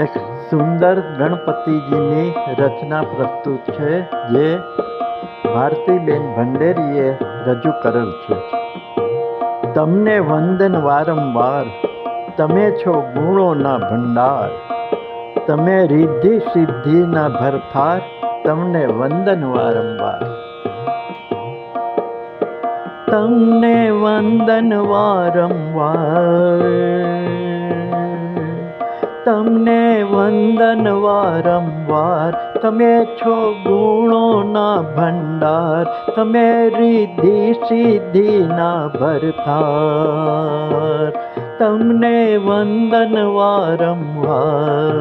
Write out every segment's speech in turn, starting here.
એક સુંદર ગણપતિજીની રચના પ્રસ્તુત છે, જે ભારતીબેન ભંડેરીએ રજૂ કરેલ છે. તમને વંદન વારંવાર, તમે છો ગુણોના ભંડાર, તમે રિદ્ધિ સિદ્ધિના ભરથાર, તમને વંદન વારંવાર. તમને વંદન વારંવાર, તમને વંદન વારંવાર તમે છો ગુણોના ભંડાર, તમે રિદ્ધિ સિદ્ધિના ભરતાર. તમને વંદન વારંવાર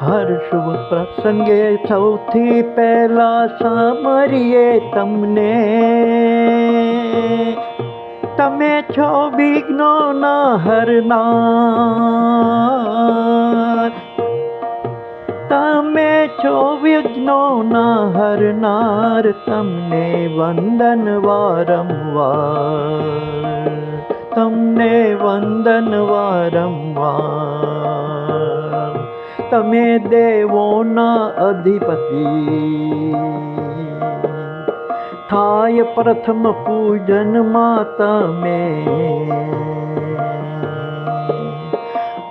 હર શુભ પ્રસંગે સૌથી પહેલા સામરીએ તમને. તમે છો વિઘ્નોના હરનાર તમે છો વિઘ્નોના હરનાર તમને વંદન વારંવાર. તમને વંદન વારંવાર. તમે દેવોના અધિપતિ. થાય પ્રથમ પૂજનમાં તમે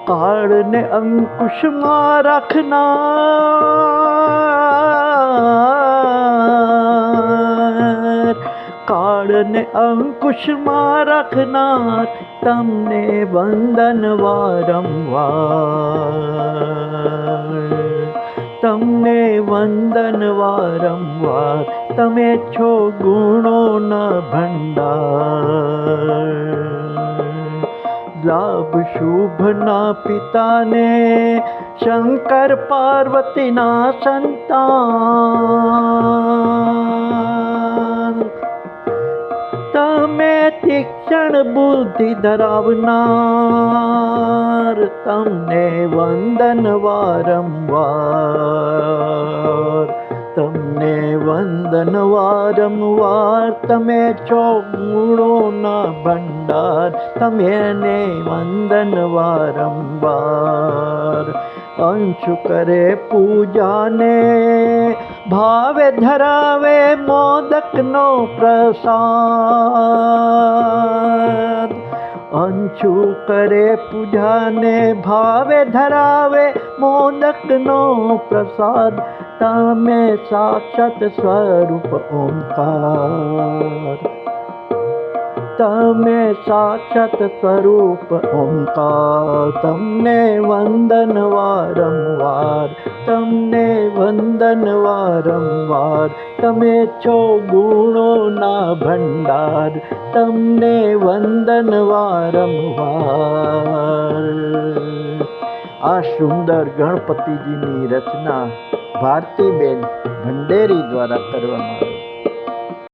કાળને અંકુશમાં રાખનાર. કાળને અંકુશમાં રાખનાર, તમને વંદન વારંવાર. તમને વંદન વારંવાર. તમે છો ગુણોના ભંડાર. લાભ શુભના પિતાને, શંકર પાર્વતીના સંતાન. તમે તીક્ષણ બુદ્ધિ ધરાવનાર, તમને વંદન વારંવાર. વંદન વારંવાર તમે છો ગુણોના ભંડાર. તમે ને વંદન વારંવાર. અંશુ કરે પૂજાને, ભાવે ધરાવે મોદકનો પ્રસાદ. અંશુ કરે પૂજાને, ભાવે ધરાવે મોદકનો પ્રસાદ. તમે સાક્ષાત સ્વરૂપ ઓમકાર. તમે સાક્ષાત સ્વરૂપ ઓમકાર. તમને વંદન વારંવાર, તમને વંદન વારંવાર. તમે છો ગુણોના ભંડાર, તમને વંદન વારંવાર. આ સુંદર ગણપતિજીની રચના ભારતીબેન ભંડેરી દ્વારા કરવામાં આવી.